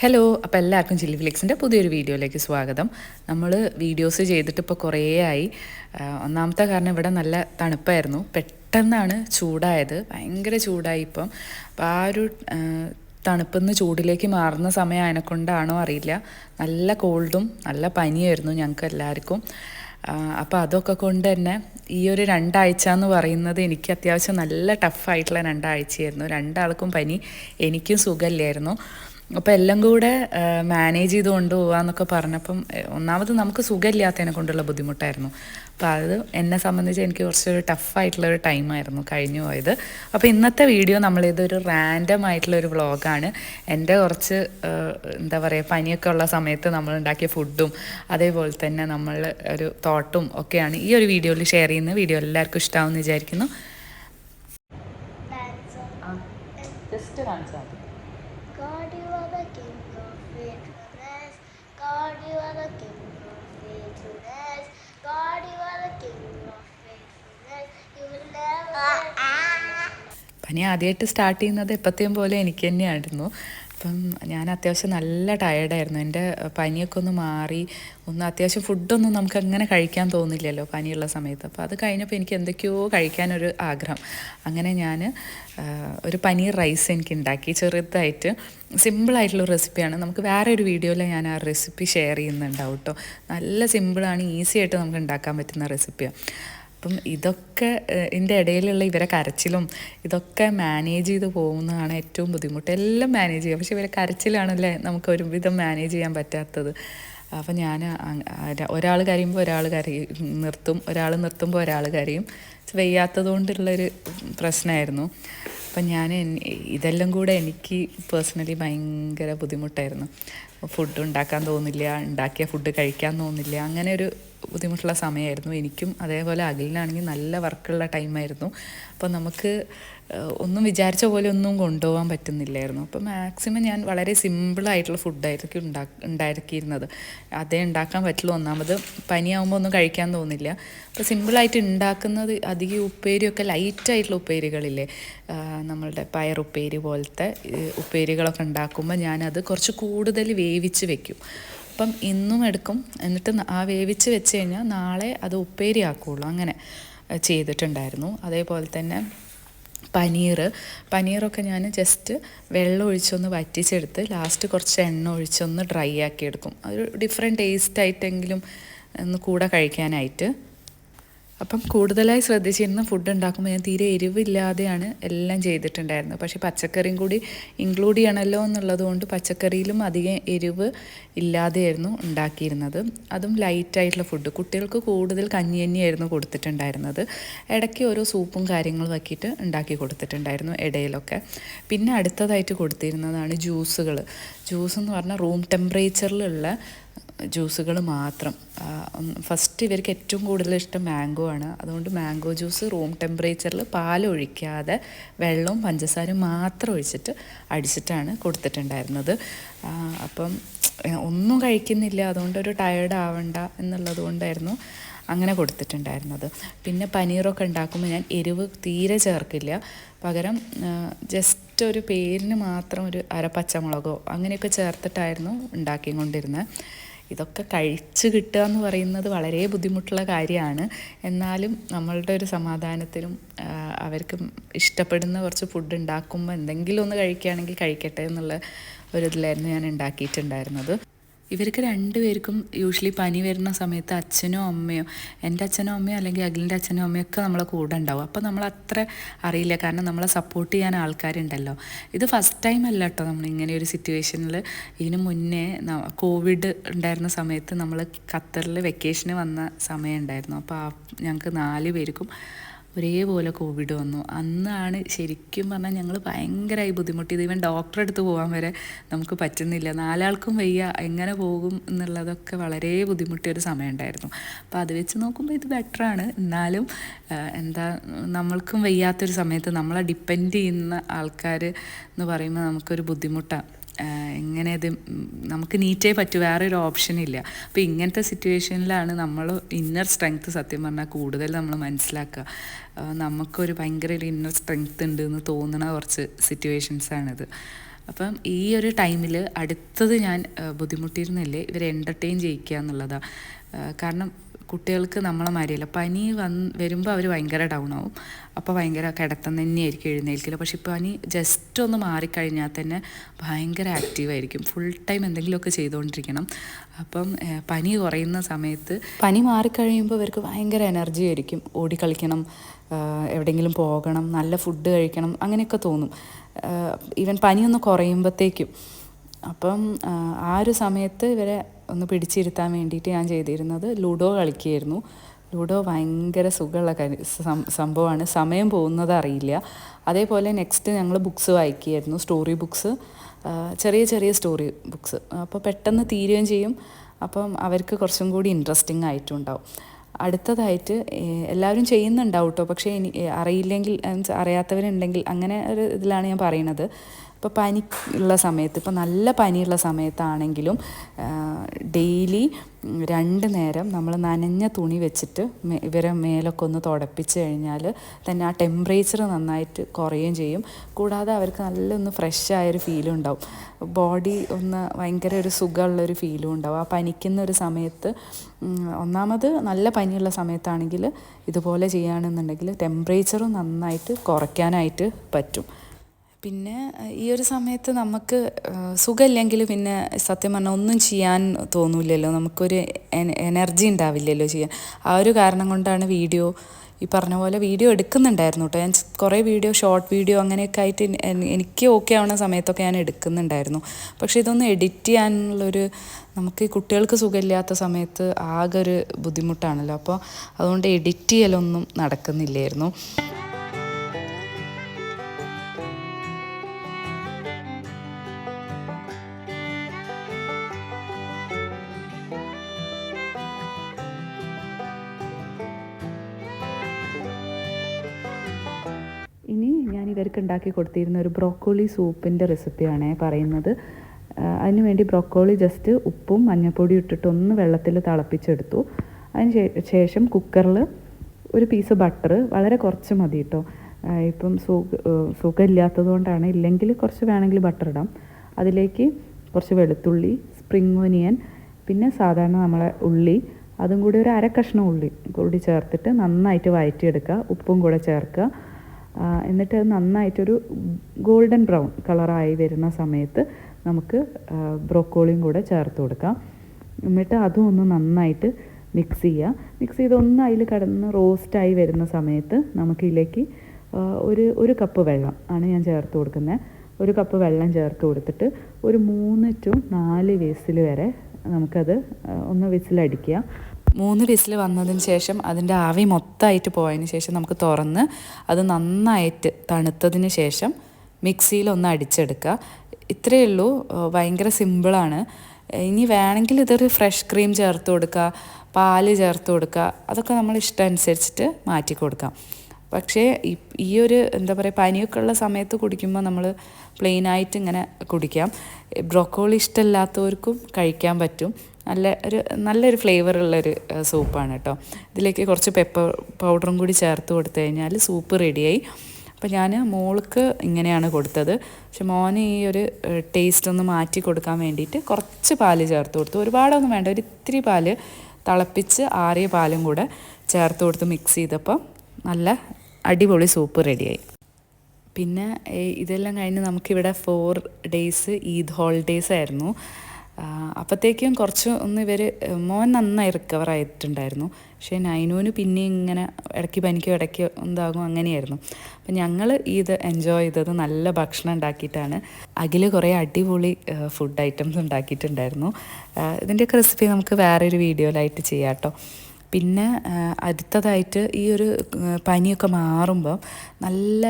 Hello അപ്പോൾ എല്ലാവർക്കും chilli ഫ്ലിക്സിന്റെ പുതിയൊരു വീഡിയോയിലേക്ക് സ്വാഗതം. നമ്മൾ വീഡിയോസ് ചെയ്തിട്ട് ഇപ്പോൾ കുറേ ആയി. ഒന്നാമത്തെ കാരണം ഇവിടെ നല്ല തണുപ്പായിരുന്നു. പെട്ടെന്നാണ് ചൂടായത്. ഭയങ്കര ചൂടായി ഇപ്പം. അപ്പോൾ ആ ഒരു തണുപ്പെന്ന് ചൂടിലേക്ക് മാറുന്ന സമയം അതിനെക്കൊണ്ടാണോ അറിയില്ല. നല്ല കോൾഡും നല്ല പനിയായിരുന്നു ഞങ്ങൾക്ക് എല്ലാവർക്കും. അപ്പോൾ അതൊക്കെ കൊണ്ട് തന്നെ ഈ ഒരു രണ്ടാഴ്ച എന്ന് പറയുന്നത് എനിക്ക് അത്യാവശ്യം നല്ല ടഫായിട്ടുള്ള രണ്ടാഴ്ചയായിരുന്നു. രണ്ടാൾക്കും പനി എനിക്കും സുഖമില്ലായിരുന്നു. അപ്പോൾ എല്ലാം കൂടെ മാനേജ് ചെയ്ത് കൊണ്ടുപോകാന്നൊക്കെ പറഞ്ഞപ്പം ഒന്നാമത് നമുക്ക് സുഖമില്ലാത്തതിനെ കൊണ്ടുള്ള ബുദ്ധിമുട്ടായിരുന്നു. അപ്പോൾ അത് എന്നെ സംബന്ധിച്ച് എനിക്ക് കുറച്ചൊരു ടഫായിട്ടുള്ളൊരു ടൈമായിരുന്നു കഴിഞ്ഞു പോയത്. അപ്പോൾ ഇന്നത്തെ വീഡിയോ നമ്മളിതൊരു റാൻഡം ആയിട്ടുള്ള ഒരു വ്ളോഗാണ് എന്റെ കുറച്ച് എന്താ പറയുക പനിയൊക്കെ ഉള്ള സമയത്ത് നമ്മൾ ഉണ്ടാക്കിയ ഫുഡും അതേപോലെ തന്നെ നമ്മൾ ഒരു തോട്ടും ഒക്കെയാണ് ഈ ഒരു വീഡിയോയിൽ ഷെയർ ചെയ്യുന്നത്. വീഡിയോ എല്ലാവർക്കും ഇഷ്ടമാവുമെന്ന് വിചാരിക്കുന്നു ജസ്റ്റ് കാണിച്ചാൽ മതി God, you are the King of faithfulness. God, you are the King of faithfulness. God, you are the King of faithfulness. You will never. പനി ആദ്യമായിട്ട് സ്റ്റാർട്ട് ചെയ്യുന്നത് എപ്പോഴത്തെയും പോലെ എനിക്ക് തന്നെയായിരുന്നു അപ്പം ഞാൻ അത്യാവശ്യം നല്ല ടയർഡായിരുന്നു എന്റെ പനിയൊക്കെ ഒന്ന് മാറി. ഒന്ന് അത്യാവശ്യം ഫുഡൊന്നും നമുക്ക് അങ്ങനെ കഴിക്കാൻ തോന്നില്ലല്ലോ പനിയുള്ള സമയത്ത്. അപ്പോൾ അത് കഴിഞ്ഞപ്പോൾ എനിക്ക് എന്തൊക്കെയോ കഴിക്കാനൊരു ആഗ്രഹം. അങ്ങനെ ഞാൻ ഒരു പനീർ റൈസ് എനിക്ക് ഉണ്ടാക്കി. ചെറുതായിട്ട് സിമ്പിളായിട്ടുള്ള റെസിപ്പിയാണ് നമുക്ക് വേറെ ഒരു വീഡിയോയിൽ ഞാൻ ആ റെസിപ്പി ഷെയർ ചെയ്യുന്നുണ്ടാവും കേട്ടോ നല്ല സിമ്പിളാണ് ഈസി ആയിട്ട് നമുക്ക് ഉണ്ടാക്കാൻ പറ്റുന്ന റെസിപ്പിയാണ് അപ്പം ഇതൊക്കെ എന്റെ ഇടയിലുള്ള ഇവരെ കരച്ചിലും ഇതൊക്കെ മാനേജ് ചെയ്ത് പോകുന്നതാണ് ഏറ്റവും ബുദ്ധിമുട്ട്. എല്ലാം മാനേജ് ചെയ്യാം പക്ഷേ ഇവരെ കരച്ചിലാണല്ലേ നമുക്ക് ഒരുവിധം മാനേജ് ചെയ്യാൻ പറ്റാത്തത്. അപ്പം ഞാൻ ഒരാൾ കരയുമ്പോൾ ഒരാൾ കരയും നിർത്തും. ഒരാൾ നിർത്തുമ്പോൾ ഒരാൾ കരയും. വയ്യാത്തത് കൊണ്ടുള്ളൊരു പ്രശ്നമായിരുന്നു. അപ്പം ഞാൻ ഇതെല്ലാം കൂടെ എനിക്ക് പേഴ്സണലി ഭയങ്കര ബുദ്ധിമുട്ടായിരുന്നു. ഫുഡ് ഉണ്ടാക്കാൻ തോന്നില്ല ഉണ്ടാക്കിയ ഫുഡ് കഴിക്കാൻ തോന്നില്ല അങ്ങനെ ഒരു ബുദ്ധിമുട്ടുള്ള സമയമായിരുന്നു. എനിക്കും അതേപോലെ അഖിലിനാണെങ്കിൽ നല്ല വർക്കുള്ള ടൈമായിരുന്നു. അപ്പോൾ നമുക്ക് ഒന്നും വിചാരിച്ച പോലെ ഒന്നും കൊണ്ടുപോകാൻ പറ്റുന്നില്ലായിരുന്നു. അപ്പോൾ മാക്സിമം ഞാൻ വളരെ സിമ്പിളായിട്ടുള്ള ഫുഡായിരിക്കും ഉണ്ടാ ഉണ്ടാക്കിയിരുന്നത്. അതേ ഉണ്ടാക്കാൻ പറ്റുള്ളൂ. ഒന്നാമത് പനിയാകുമ്പോൾ ഒന്നും കഴിക്കാൻ തോന്നില്ല. അപ്പോൾ സിമ്പിളായിട്ട് ഉണ്ടാക്കുന്നത് അധികം ഉപ്പേരിയൊക്കെ ലൈറ്റായിട്ടുള്ള ഉപ്പേരികളില്ലേ? നമ്മളുടെ പയറുപ്പേരി പോലത്തെ ഉപ്പേരികളൊക്കെ ഉണ്ടാക്കുമ്പോൾ ഞാനത് കുറച്ച് കൂടുതൽ വേവിച്ച് വെക്കും. അപ്പം ഇന്നും എടുക്കും. എന്നിട്ട് ആ വേവിച്ച് വെച്ച് കഴിഞ്ഞാൽ നാളെ അത് ഉപ്പേരി ആക്കുകയുള്ളൂ അങ്ങനെ ചെയ്തിട്ടുണ്ടായിരുന്നു. അതേപോലെ തന്നെ പനീർ പനീറൊക്കെ ഞാൻ ജസ്റ്റ് വെള്ളം ഒഴിച്ചൊന്ന് വറ്റിച്ചെടുത്ത് ലാസ്റ്റ് കുറച്ച് എണ്ണ ഒഴിച്ചൊന്ന് ഡ്രൈ ആക്കി എടുക്കും. അതൊരു ഡിഫറെന്റ് ടേസ്റ്റ് ആയിട്ടെങ്കിലും ഒന്ന് കൂടെ കഴിക്കാനായിട്ട്. അപ്പം കൂടുതലായി ശ്രദ്ധിച്ചിരുന്ന ഫുഡ് ഉണ്ടാക്കുമ്പോൾ ഞാൻ തീരെ എരിവില്ലാതെയാണ് എല്ലാം ചെയ്തിട്ടുണ്ടായിരുന്നത്. പക്ഷേ പച്ചക്കറിയും കൂടി ഇൻക്ലൂഡ് ചെയ്യണമല്ലോ എന്നുള്ളത് കൊണ്ട് പച്ചക്കറിയിലും അധികം എരിവ് ഇല്ലാതെയായിരുന്നു ഉണ്ടാക്കിയിരുന്നത്. അതും ലൈറ്റായിട്ടുള്ള ഫുഡ് കുട്ടികൾക്ക് കൂടുതൽ കഞ്ഞി തന്നെയായിരുന്നു കൊടുത്തിട്ടുണ്ടായിരുന്നത്. ഇടയ്ക്ക് ഓരോ സൂപ്പും കാര്യങ്ങളും ആക്കിയിട്ട് ഉണ്ടാക്കി കൊടുത്തിട്ടുണ്ടായിരുന്നു ഇടയിലൊക്കെ. പിന്നെ അടുത്തതായിട്ട് കൊടുത്തിരുന്നതാണ് ജ്യൂസുകൾ ജ്യൂസ് എന്ന് പറഞ്ഞാൽ റൂം ടെമ്പറേച്ചറിലുള്ള ജ്യൂസുകൾ മാത്രം. ഫസ്റ്റ് ഇവർക്ക് ഏറ്റവും കൂടുതൽ ഇഷ്ടം മാംഗോ ആണ്. അതുകൊണ്ട് മാംഗോ ജ്യൂസ് റൂം ടെമ്പറേച്ചറിൽ പാൽ ഒഴിക്കാതെ വെള്ളവും പഞ്ചസാരയും മാത്രം ഒഴിച്ചിട്ട് അടിച്ചിട്ടാണ് കൊടുത്തിട്ടുണ്ടായിരുന്നത്. അപ്പം ഒന്നും കഴിക്കുന്നില്ല. അതുകൊണ്ട് ഒരു ടയേർഡ് ആവണ്ട എന്നുള്ളത് കൊണ്ടായിരുന്നു അങ്ങനെ കൊടുത്തിട്ടുണ്ടായിരുന്നത്. പിന്നെ പനീറൊക്കെ ഉണ്ടാക്കുമ്പോൾ ഞാൻ എരിവ് തീരെ ചേർക്കില്ല. പകരം ജസ്റ്റ് ഒരു പേരിന് മാത്രം ഒരു അര പച്ചമുളകോ അങ്ങനെയൊക്കെ ചേർത്തിട്ടായിരുന്നു ഉണ്ടാക്കിക്കൊണ്ടിരുന്നത്. ഇതൊക്കെ കഴിച്ച് കിട്ടുക എന്ന് പറയുന്നത് വളരെ ബുദ്ധിമുട്ടുള്ള കാര്യമാണ്. എന്നാലും നമ്മളുടെ ഒരു സമാധാനത്തിനും അവർക്ക് ഇഷ്ടപ്പെടുന്ന കുറച്ച് ഫുഡ് ഉണ്ടാക്കുമ്പോൾ എന്തെങ്കിലും ഒന്ന് കഴിക്കുകയാണെങ്കിൽ കഴിക്കട്ടെ എന്നുള്ള ഒരു ഇതിലായിരുന്നു ഞാൻ ഉണ്ടാക്കിയിട്ടുണ്ടായിരുന്നത്. ഇവർക്ക് രണ്ടുപേർക്കും യൂഷ്വലി പനി വരുന്ന സമയത്ത് അച്ഛനോ അമ്മയോ എന്റെ അച്ഛനോ അമ്മയോ അല്ലെങ്കിൽ അഖിലിന്റെ അച്ഛനോ അമ്മയോ ഒക്കെ നമ്മളെ കൂടെ ഉണ്ടാവും. അപ്പോൾ നമ്മൾ അത്ര അറിയില്ല. കാരണം നമ്മളെ സപ്പോർട്ട് ചെയ്യാൻ ആൾക്കാരുണ്ടല്ലോ. ഇത് ഫസ്റ്റ് ടൈം അല്ല കേട്ടോ നമ്മൾ ഇങ്ങനെ ഒരു സിറ്റുവേഷനിൽ ഇതിന് മുന്നേ കോവിഡ് ഉണ്ടായിരുന്ന സമയത്ത് നമ്മൾ ഖത്തറിൽ വെക്കേഷന് വന്ന സമയം ഉണ്ടായിരുന്നു. അപ്പോൾ ഞങ്ങൾക്ക് നാല് പേർക്കും ഒരേപോലെ കോവിഡ് വന്നു. അന്നാണ് ശരിക്കും പറഞ്ഞാൽ ഞങ്ങൾ ഭയങ്കരമായി ബുദ്ധിമുട്ടിയത്. ഇവൻ ഡോക്ടറെ അടുത്ത് പോകാൻ വരെ നമുക്ക് പറ്റുന്നില്ല. നാലാൾക്കും വയ്യ എങ്ങനെ പോകും എന്നുള്ളതൊക്കെ വളരെ ബുദ്ധിമുട്ടിയൊരു സമയം ഉണ്ടായിരുന്നു അപ്പോൾ അത് വെച്ച് നോക്കുമ്പോൾ ഇത് ബെറ്ററാണ് എന്നാലും എന്താ നമ്മൾക്കും വയ്യാത്തൊരു സമയത്ത് നമ്മളെ ഡിപ്പെൻഡ് ചെയ്യുന്ന ആൾക്കാർ എന്ന് പറയുമ്പോൾ നമുക്കൊരു ബുദ്ധിമുട്ടാണ് എങ്ങനെ ഇത് നമുക്ക് നീറ്റേ പറ്റൂ വേറെ ഒരു ഓപ്ഷൻ ഇല്ല. അപ്പോൾ ഇങ്ങനത്തെ സിറ്റുവേഷനിലാണ് നമ്മൾ ഇന്നർ സ്ട്രെങ്ത്ത് സത്യം പറഞ്ഞാൽ കൂടുതൽ നമ്മൾ മനസ്സിലാക്കുക. നമുക്കൊരു ഭയങ്കര ഒരു ഇന്നർ സ്ട്രെങ്ത്ത് ഉണ്ട് എന്ന് തോന്നുന്ന കുറച്ച് സിറ്റുവേഷൻസാണിത് അപ്പം ഈ ഒരു ടൈമിൽ അടുത്തത് ഞാൻ ബുദ്ധിമുട്ടിയിരുന്നില്ലേ ഇവരെ എന്റർടൈൻ ചെയ്യിക്കുക എന്നുള്ളതാണ് കാരണം കുട്ടികൾക്ക് നമ്മളെ മാരിയല്ല. പനി വന്ന് വരുമ്പോൾ അവർ ഭയങ്കര ഡൗൺ ആവും. അപ്പോൾ ഭയങ്കര കിടത്തം തന്നെയായിരിക്കും എഴുന്നേൽക്കില്ല പക്ഷെ പനി ജസ്റ്റ് ഒന്ന് മാറിക്കഴിഞ്ഞാൽ തന്നെ ഭയങ്കര ആക്റ്റീവായിരിക്കും ഫുൾ ടൈം എന്തെങ്കിലുമൊക്കെ ചെയ്തുകൊണ്ടിരിക്കണം അപ്പം പനി കുറയുന്ന സമയത്ത് പനി മാറിക്കഴിയുമ്പോൾ ഇവർക്ക് ഭയങ്കര എനർജി ആയിരിക്കും. ഓടിക്കളിക്കണം എവിടെയെങ്കിലും പോകണം നല്ല ഫുഡ് കഴിക്കണം അങ്ങനെയൊക്കെ തോന്നും. ഈവൻ പനിയൊന്ന് കുറയുമ്പോഴത്തേക്കും അപ്പം ആ, ഒരു സമയത്ത് ഇവരെ ഒന്ന് പിടിച്ചിരുത്താൻ വേണ്ടിയിട്ട് ഞാൻ ചെയ്തിരുന്നത് ലുഡോ കളിക്കുകയായിരുന്നു. ലുഡോ ഭയങ്കര സുഖമുള്ള കാര്യം സംഭവമാണ്. സമയം പോകുന്നത് അറിയില്ല. അതേപോലെ നെക്സ്റ്റ് ഞങ്ങൾ ബുക്സ് വായിക്കുകയായിരുന്നു സ്റ്റോറി ബുക്സ് ചെറിയ ചെറിയ സ്റ്റോറി ബുക്സ്. അപ്പോൾ പെട്ടെന്ന് തീരുകയും ചെയ്യും. അപ്പം അവർക്ക് കുറച്ചും കൂടി ഇൻട്രസ്റ്റിംഗ് ആയിട്ടുണ്ടാവും. അടുത്തതായിട്ട് എല്ലാവരും ചെയ്യുന്നുണ്ടാവും കേട്ടോ. പക്ഷേ അറിയില്ലെങ്കിൽ അറിയാത്തവരുണ്ടെങ്കിൽ അങ്ങനെ ഒരു ഇതിലാണ് ഞാൻ പറയുന്നത്. ഇപ്പോൾ പനി ഉള്ള സമയത്ത് ഇപ്പോൾ നല്ല പനിയുള്ള സമയത്താണെങ്കിലും ഡെയിലി രണ്ട് നേരം നമ്മൾ നനഞ്ഞ തുണി വെച്ചിട്ട് ഇവരെ മേലൊക്കെ ഒന്ന് തുടപ്പിച്ച് കഴിഞ്ഞാൽ തന്നെ ആ ടെമ്പറേച്ചർ നന്നായിട്ട് കുറയുകയും ചെയ്യും. കൂടാതെ അവർക്ക് നല്ല ഒന്ന് ഫ്രഷ് ആയൊരു ഫീലും ഉണ്ടാവും. ബോഡി ഒന്ന് ഭയങ്കര ഒരു സുഖമുള്ളൊരു ഫീലും ഉണ്ടാവും. ആ പനിക്കുന്ന ഒരു സമയത്ത് ഒന്നാമത് നല്ല പനിയുള്ള സമയത്താണെങ്കിൽ ഇതുപോലെ ചെയ്യുകയാണെന്നുണ്ടെങ്കിൽ ടെമ്പറേച്ചറും നന്നായിട്ട് കുറയ്ക്കാനായിട്ട് പറ്റും. പിന്നെ ഈ ഒരു സമയത്ത് നമുക്ക് സുഖമില്ലെങ്കിൽ പിന്നെ സത്യം പറഞ്ഞാൽ ഒന്നും ചെയ്യാൻ തോന്നില്ലല്ലോ. നമുക്കൊരു എന- എനർജി ഉണ്ടാവില്ലല്ലോ ചെയ്യാൻ. ആ ഒരു കാരണം കൊണ്ടാണ് വീഡിയോ ഈ പറഞ്ഞ പോലെ വീഡിയോ എടുക്കുന്നുണ്ടായിരുന്നു കേട്ടോ ഞാൻ കുറേ വീഡിയോ ഷോർട്ട് വീഡിയോ അങ്ങനെയൊക്കെ ആയിട്ട് എനിക്ക് ഓക്കെ ആവുന്ന സമയത്തൊക്കെ ഞാൻ എടുക്കുന്നുണ്ടായിരുന്നു. പക്ഷേ ഇതൊന്ന് എഡിറ്റ് ചെയ്യാനുള്ളൊരു നമുക്ക് ഈ കുട്ടികൾക്ക് സുഖമില്ലാത്ത സമയത്ത് ആകെ ഒരു ബുദ്ധിമുട്ടാണല്ലോ. അപ്പോൾ അതുകൊണ്ട് എഡിറ്റ് ചെയ്യലൊന്നും നടക്കുന്നില്ലായിരുന്നു. ഇവർക്ക് ഉണ്ടാക്കി കൊടുത്തിരുന്ന ഒരു ബ്രോക്കോളി സൂപ്പിന്റെ റെസിപ്പിയാണ് പറയുന്നത്. അതിന് വേണ്ടി ബ്രോക്കോളി ജസ്റ്റ് ഉപ്പും മഞ്ഞൾപ്പൊടിയും ഇട്ടിട്ട് ഒന്ന് വെള്ളത്തിൽ തിളപ്പിച്ചെടുത്തു. അതിന് ശേഷം കുക്കറിൽ ഒരു പീസ് ബട്ടർ വളരെ കുറച്ച് മതി കേട്ടോ ഇപ്പം സുഖ സുഖമില്ലാത്തത് കൊണ്ടാണ് ഇല്ലെങ്കിൽ കുറച്ച് വേണമെങ്കിൽ ബട്ടർ ഇടാം. അതിലേക്ക് കുറച്ച് വെളുത്തുള്ളി സ്പ്രിങ് ഒനിയൻ പിന്നെ സാധാരണ നമ്മളെ ഉള്ളി അതും കൂടി ഒരു അര കഷ്ണം ഉള്ളി കൂടി ചേർത്തിട്ട് നന്നായിട്ട് വഴറ്റിയെടുക്കുക. ഉപ്പും കൂടെ ചേർക്കുക. എന്നിട്ട് നന്നായിട്ടൊരു ഗോൾഡൻ ബ്രൗൺ കളറായി വരുന്ന സമയത്ത് നമുക്ക് ബ്രോക്കോളിയും കൂടെ ചേർത്ത് കൊടുക്കാം. എന്നിട്ട് അതും ഒന്ന് നന്നായിട്ട് മിക്സ് ചെയ്യുക മിക്സ് ചെയ്തൊന്ന് അതിൽ കിടന്ന് റോസ്റ്റായി വരുന്ന സമയത്ത് നമുക്കിതിലേക്ക് ഒരു ഒരു കപ്പ് വെള്ളം ആണ് ഞാൻ ചേർത്ത് കൊടുക്കുന്നത്. ഒരു കപ്പ് വെള്ളം ചേർത്ത് കൊടുത്തിട്ട് ഒരു മൂന്ന് ടു നാല് വിസിൽ വരെ നമുക്കത് ഒന്ന് വിസിലടിക്കുക. മൂന്ന് വിസിൽ വന്നതിന് ശേഷം അതിന്റെ ആവി മൊത്തമായിട്ട് പോയതിന് ശേഷം നമുക്ക് തുറന്ന് അത് നന്നായിട്ട് തണുത്തതിന് ശേഷം മിക്സിയിൽ ഒന്ന് അടിച്ചെടുക്കുക. ഇത്രയേ ഉള്ളൂ. ഭയങ്കര സിമ്പിളാണ്. ഇനി വേണമെങ്കിൽ ഇതൊരു ഫ്രഷ് ക്രീം ചേർത്ത് കൊടുക്കുക പാൽ ചേർത്ത് കൊടുക്കുക അതൊക്കെ നമ്മൾ ഇഷ്ടം അനുസരിച്ചിട്ട് മാറ്റി കൊടുക്കാം. പക്ഷേ ഈ ഒരു എന്താ പറയുക പനിയൊക്കെ ഉള്ള സമയത്ത് കുടിക്കുമ്പോൾ നമ്മൾ പ്ലെയിനായിട്ട് ഇങ്ങനെ കുടിക്കാം. ബ്രൊക്കോളി ഇഷ്ടമില്ലാത്തവർക്കും കഴിക്കാൻ പറ്റും. നല്ല ഒരു നല്ലൊരു ഫ്ലേവറുള്ളൊരു സൂപ്പാണ് കേട്ടോ. ഇതിലേക്ക് കുറച്ച് പെപ്പർ പൗഡറും കൂടി ചേർത്ത് കൊടുത്തു കഴിഞ്ഞാൽ സൂപ്പ് റെഡിയായി. അപ്പോൾ ഞാൻ മോൾക്ക് ഇങ്ങനെയാണ് കൊടുത്തത്. പക്ഷെ മോന് ഈ ഒരു ടേസ്റ്റ് ഒന്ന് മാറ്റി കൊടുക്കാൻ വേണ്ടിയിട്ട് കുറച്ച് പാൽ ചേർത്ത് കൊടുത്തു. ഒരുപാടൊന്നും വേണ്ട ഒരു ഇത്തിരി പാൽ തിളപ്പിച്ച് ആറിയ പാലും കൂടെ ചേർത്ത് കൊടുത്ത് മിക്സ് ചെയ്തപ്പോൾ നല്ല അടിപൊളി സൂപ്പ് റെഡിയായി. പിന്നെ ഇതെല്ലാം കഴിഞ്ഞ് നമുക്കിവിടെ ഫോർ ഡേയ്സ് ഈദ് ഹോളിഡേയ്സ് ആയിരുന്നു. അപ്പോഴത്തേക്കും കുറച്ച് ഒന്ന് ഇവർ മോൻ നന്നായി റിക്കവർ ആയിട്ടുണ്ടായിരുന്നു. പക്ഷേ നൈനുവിന് പിന്നെ ഇങ്ങനെ ഇടയ്ക്ക് പനിക്കോ ഇടയ്ക്ക് എന്താകും അങ്ങനെയായിരുന്നു. അപ്പം ഞങ്ങൾ ഇത് എൻജോയ് ചെയ്തത് നല്ല ഭക്ഷണം ഉണ്ടാക്കിയിട്ടാണ്. അഖിൽ കുറേ അടിപൊളി ഫുഡ് ഐറ്റംസ് ഉണ്ടാക്കിയിട്ടുണ്ടായിരുന്നു. ഇതിന്റെയൊക്കെ റെസിപ്പി നമുക്ക് വേറൊരു വീഡിയോയിലായിട്ട് ചെയ്യാം കേട്ടോ പിന്നെ അടുത്തതായിട്ട് ഈ ഒരു പനിയൊക്കെ മാറുമ്പോൾ നല്ല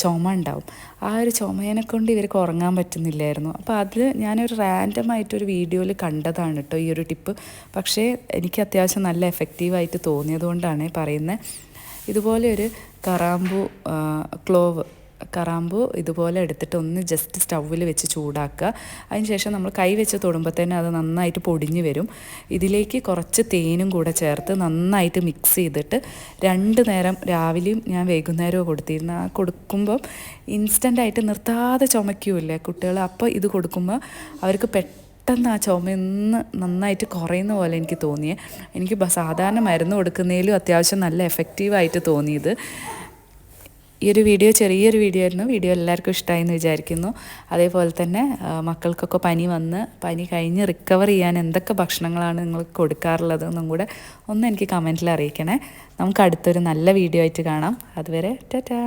ചുമ ഉണ്ടാവും. ആ ഒരു ചുമേനെ കൊണ്ട് ഇവർക്ക് ഉറങ്ങാൻ പറ്റുന്നില്ലായിരുന്നു. അപ്പോൾ അതിൽ ഞാനൊരു റാൻഡമായിട്ടൊരു വീഡിയോയിൽ കണ്ടതാണ് കേട്ടോ ഈ ഒരു ടിപ്പ്. പക്ഷേ എനിക്ക് അത്യാവശ്യം നല്ല എഫക്റ്റീവായിട്ട് തോന്നിയതുകൊണ്ടാണ് പറയുന്നത് ഇതുപോലെ ഒരു കറാമ്പു ക്ലോവ് കറാമ്പു ഇതുപോലെ എടുത്തിട്ട് ഒന്ന് ജസ്റ്റ് സ്റ്റൗവിൽ വെച്ച് ചൂടാക്കുക. അതിനുശേഷം നമ്മൾ കൈ വെച്ച് തൊടുമ്പോൾ തന്നെ അത് നന്നായിട്ട് പൊടിഞ്ഞു വരും. ഇതിലേക്ക് കുറച്ച് തേനും കൂടെ ചേർത്ത് നന്നായിട്ട് മിക്സ് ചെയ്തിട്ട് രണ്ട് നേരം രാവിലെയും ഞാൻ വൈകുന്നേരവും കൊടുത്തിരുന്നു ആ കൊടുക്കുമ്പം ഇൻസ്റ്റന്റായിട്ട് നിർത്താതെ ചുമയ്ക്കൂല്ലേ കുട്ടികൾ അപ്പോൾ ഇത് കൊടുക്കുമ്പോൾ അവർക്ക് പെട്ടെന്ന് ആ ചുമയൊന്ന് നന്നായിട്ട് കുറയുന്ന പോലെ എനിക്ക് തോന്നിയേ. എനിക്ക് സാധാരണ മരുന്ന് കൊടുക്കുന്നതിലും അത്യാവശ്യം നല്ല എഫക്റ്റീവായിട്ട് തോന്നിയത്. ഈ ഒരു വീഡിയോ ചെറിയൊരു വീഡിയോ ആയിരുന്നു. വീഡിയോ എല്ലാവർക്കും ഇഷ്ടമായി എന്ന് വിചാരിക്കുന്നു. അതേപോലെ തന്നെ മക്കൾക്കൊക്കെ പനി വന്ന് പനി കഴിഞ്ഞ് റിക്കവർ ചെയ്യാൻ എന്തൊക്കെ ഭക്ഷണങ്ങളാണ് നിങ്ങൾ കൊടുക്കാറുള്ളത് എന്നും കൂടെ ഒന്ന് എനിക്ക് കമന്റിൽ അറിയിക്കണേ. നമുക്ക് അടുത്തൊരു നല്ല വീഡിയോ ആയിട്ട് കാണാം. അതുവരെ ടാറ്റാ.